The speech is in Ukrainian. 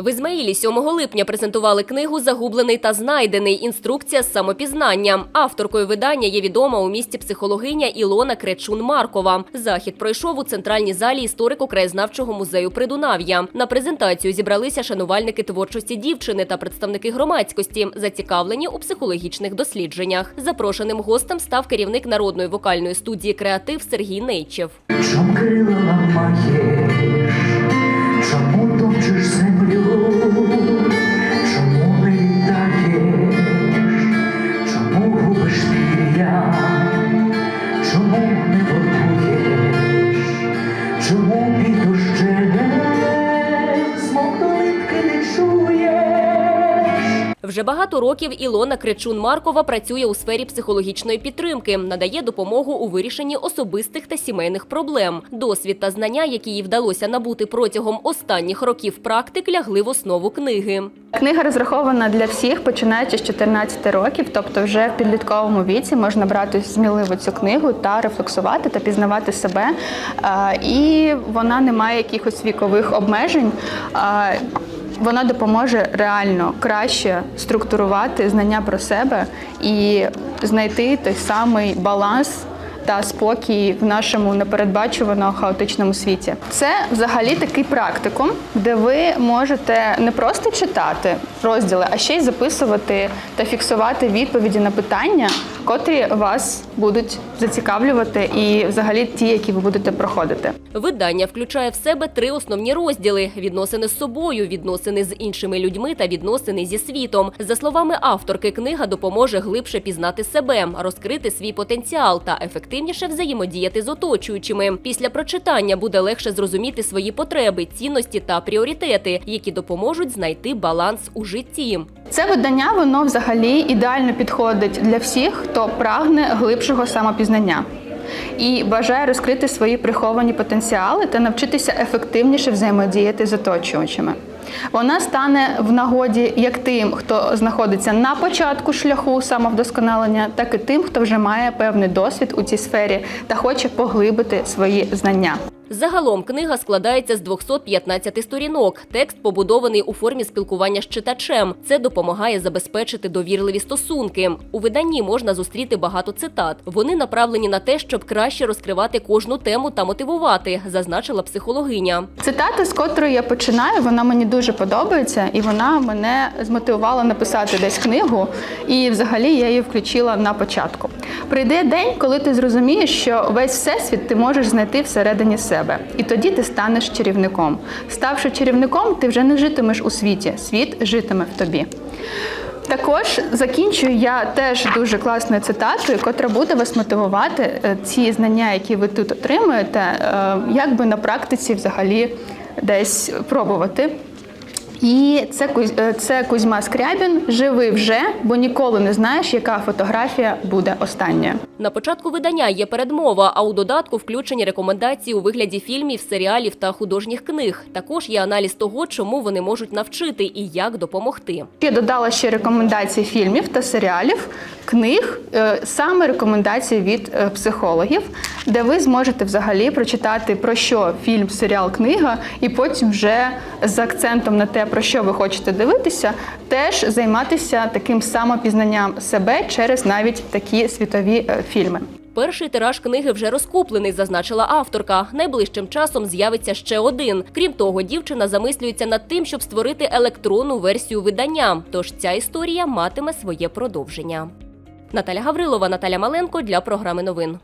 В Ізмаїлі 7 липня презентували книгу Загублений та знайдений. Інструкція з самопізнанням. Авторкою видання є відома у місті психологиня Ілона Кречун Маркова. Захід пройшов у центральній залі історико-краєзнавчого музею Придунав'я. На презентацію зібралися шанувальники творчості дівчини та представники громадськості, зацікавлені у психологічних дослідженнях. Запрошеним гостем став керівник народної вокальної студії Креатив Сергій Нейчев. Чом крила Вже багато років Ілона Кречун Маркова працює у сфері психологічної підтримки, надає допомогу у вирішенні особистих та сімейних проблем. Досвід та знання, які їй вдалося набути протягом останніх років практик, лягли в основу книги. Книга розрахована для всіх, починаючи з 14 років, тобто вже в підлітковому віці можна брати сміливо цю книгу та рефлексувати та пізнавати себе. І вона не має якихось вікових обмежень. Вона допоможе реально краще структурувати знання про себе і знайти той самий баланс та спокій в нашому непередбачувано хаотичному світі. Це взагалі такий практикум, де ви можете не просто читати розділи, а ще й записувати та фіксувати відповіді на питання, котрі вас будуть зацікавлювати, і взагалі ті, які ви будете проходити. Видання включає в себе три основні розділи: відносини з собою, відносини з іншими людьми та відносини зі світом. За словами авторки, книга допоможе глибше пізнати себе, розкрити свій потенціал та ефективніше взаємодіяти з оточуючими. Після прочитання буде легше зрозуміти свої потреби, цінності та пріоритети, які допоможуть знайти баланс у житті. Це видання воно взагалі ідеально підходить для всіх, хто прагне глибшого самопізнання і бажає розкрити свої приховані потенціали та навчитися ефективніше взаємодіяти з оточуючими. Вона стане в нагоді як тим, хто знаходиться на початку шляху самовдосконалення, так і тим, хто вже має певний досвід у цій сфері та хоче поглибити свої знання. Загалом книга складається з 215 сторінок. Текст побудований у формі спілкування з читачем. Це допомагає забезпечити довірливі стосунки. У виданні можна зустріти багато цитат. Вони направлені на те, щоб краще розкривати кожну тему та мотивувати, зазначила психологиня. Цитата, з котрої я починаю, вона мені дуже подобається, і вона мене змотивувала написати десь книгу. І взагалі я її включила на початку. Прийде день, коли ти зрозумієш, що весь всесвіт ти можеш знайти всередині себе, і тоді ти станеш чарівником. Ставши чарівником, ти вже не житимеш у світі, світ житиме в тобі. Також закінчую я теж дуже класною цитатою, котра буде вас мотивувати е, ці знання, які ви тут отримуєте, е, як би на практиці взагалі десь пробувати. І це, е, це Кузьма Скрябін. Живи вже, бо ніколи не знаєш, яка фотографія буде остання. На початку видання є передмова, а у додатку включені рекомендації у вигляді фільмів, серіалів та художніх книг. Також є аналіз того, чому вони можуть навчити і як допомогти. Я додала ще рекомендації фільмів та серіалів, книг, е, саме рекомендації від е, психологів, де ви зможете взагалі прочитати про що фільм, серіал, книга, і потім вже з акцентом на те, про що ви хочете дивитися, теж займатися таким самопізнанням себе через навіть такі світові е, фільми. Перший тираж книги вже розкуплений, зазначила авторка. Найближчим часом з'явиться ще один. Крім того, дівчина замислюється над тим, щоб створити електронну версію видання. Тож ця історія матиме своє продовження. Наталя Гаврилова, Наталя Маленко для програми новин.